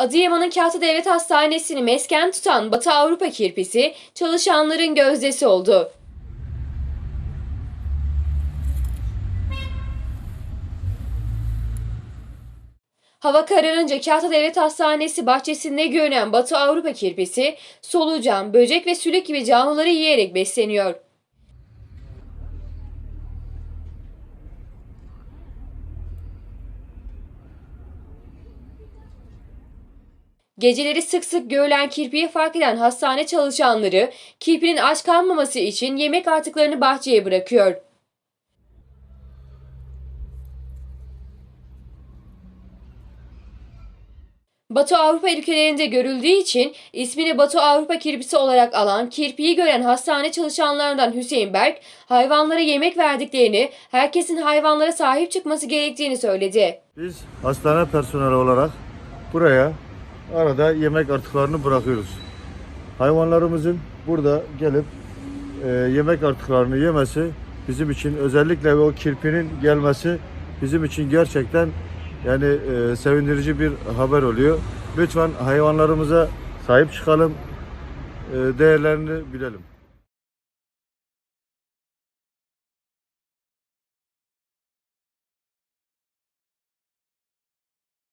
Adıyaman'ın Kahta Devlet Hastanesi'ni mesken tutan Batı Avrupa kirpisi çalışanların gözdesi oldu. Hava kararınca Kahta Devlet Hastanesi bahçesinde görünen Batı Avrupa kirpisi solucan, böcek ve sülük gibi canlıları yiyerek besleniyor. Geceleri sık sık görülen kirpiyi fark eden hastane çalışanları kirpinin aç kalmaması için yemek artıklarını bahçeye bırakıyor. Batı Avrupa ülkelerinde görüldüğü için ismini Batı Avrupa kirpisi olarak alan kirpiyi gören hastane çalışanlarından Hüseyin Berk, hayvanlara yemek verdiklerini, herkesin hayvanlara sahip çıkması gerektiğini söyledi. Biz hastane personeli olarak buraya arada yemek artıklarını bırakıyoruz. Hayvanlarımızın burada gelip e, yemek artıklarını yemesi bizim için özellikle o kirpinin gelmesi bizim için gerçekten yani e, sevindirici bir haber oluyor. Lütfen hayvanlarımıza sahip çıkalım, e, değerlerini bilelim.